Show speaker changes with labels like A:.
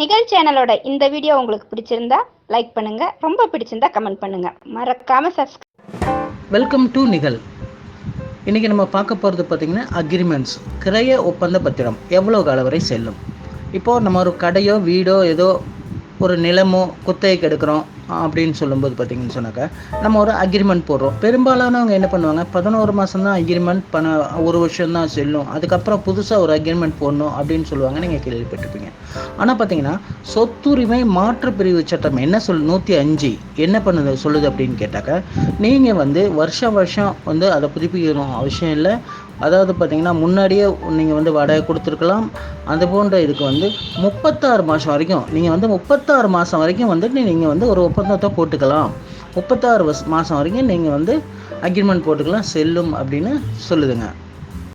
A: நிகழ் சேனலோட இந்த வீடியோ உங்களுக்கு பிடிச்சிருந்தா லைக் பண்ணுங்க. ரொம்ப பிடிச்சிருந்தா கமெண்ட் பண்ணுங்க. மறக்காம சப்ஸ்கிரைப்
B: வெல்கம் டு நிகழ். இன்றைக்கி நம்ம பார்க்க போகிறது பார்த்திங்கன்னா அக்ரிமெண்ட்ஸ் கிரைய ஒப்பந்த பத்திரம். எவ்வளோ கால வரை செல்லும்? இப்போது நம்ம ஒரு கடையோ வீடோ ஏதோ ஒரு நிலமோ குத்தகைக்கு எடுக்கிறோம். அப்படின்னு சொல்லும்போது பார்த்திங்கன்னு சொன்னாக்கா நம்ம ஒரு அக்ரிமெண்ட் போடுறோம். பெரும்பாலானவங்க என்ன பண்ணுவாங்க பதினோரு மாதம் தான் அக்ரிமெண்ட் பண்ண ஒரு வருஷம் தான் செல்லும். அதுக்கப்புறம் புதுசாக ஒரு அக்ரிமெண்ட் போடணும் அப்படின்னு சொல்லுவாங்க நீங்கள் கேள்விப்பட்டிருப்பீங்க. ஆனால் பார்த்தீங்கன்னா சொத்துரிமை மாற்று பிரிவு சட்டம் என்ன சொல் நூற்றி அஞ்சு என்ன பண்ணுது சொல்லுது அப்படின்னு கேட்டாக்க நீங்கள் வந்து வருஷம் வருஷம் வந்து அதை புதுப்பிக்கணும் அவசியம் இல்லை. அதாவது பார்த்தீங்கன்னா முன்னாடியே நீங்கள் வந்து வாடகை கொடுத்துருக்கலாம். அது போன்ற இதுக்கு வந்து முப்பத்தாறு மாதம் வரைக்கும் நீங்கள் வந்து முப்பத்தாறு மாதம் வரைக்கும் வந்துட்டு நீங்கள் வந்து ஒரு ஒப்பந்தத்தை போட்டுக்கலாம். முப்பத்தாறு மாதம் வரைக்கும் நீங்கள் வந்து அக்ரிமெண்ட் போட்டுக்கலாம் செல்லும் அப்படின்னு சொல்லுதுங்க.